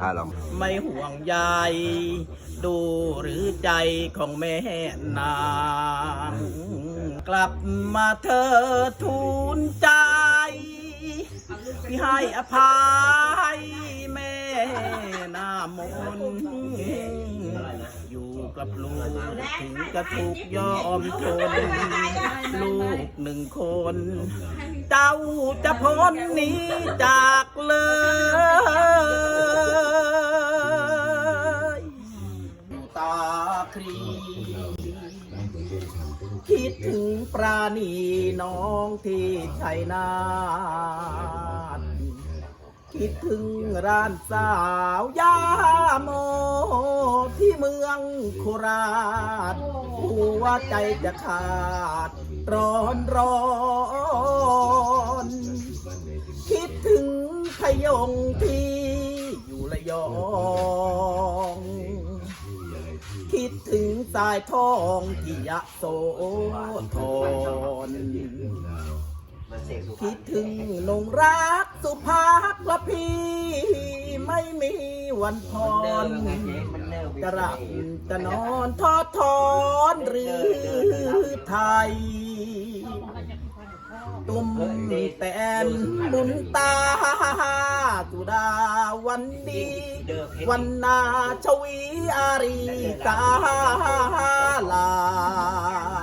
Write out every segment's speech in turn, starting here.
ข้าลองไม่ห่วงใยดูหรือใจของแม่นางกลับมาเธอทูลใจที่ให้อภัยแม่หน้ามนอยู่กับลูกถึงกระถูกยอมทนลูกหนึ่งคน เจ้าจะพ้นหนี้จากเลย ครี คิดถึงปราณีน้องที่ชัยนาทคิดถึงร้านสาวยาโม ที่เมืองโคราชหัวใจจะขาด ร้อนร้อนคิดถึงพยงที่อยู่ระยองายทองที่ยะโสธรคิดถึงนงรักสุภาพละพี่ ไม่มีวันพรจะหลับจะนอนทอดทอนหรือไทย ตุ้มแตนบุญตา สุดาวันดีวันนาชวีอารีตาลา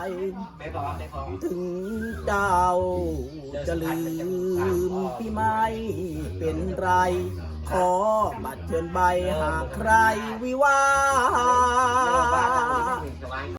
ยถึงเจ้าจะลืมพี่ไม่เป็นไร ขอบัตรเชิญใบหากใครวิวาห์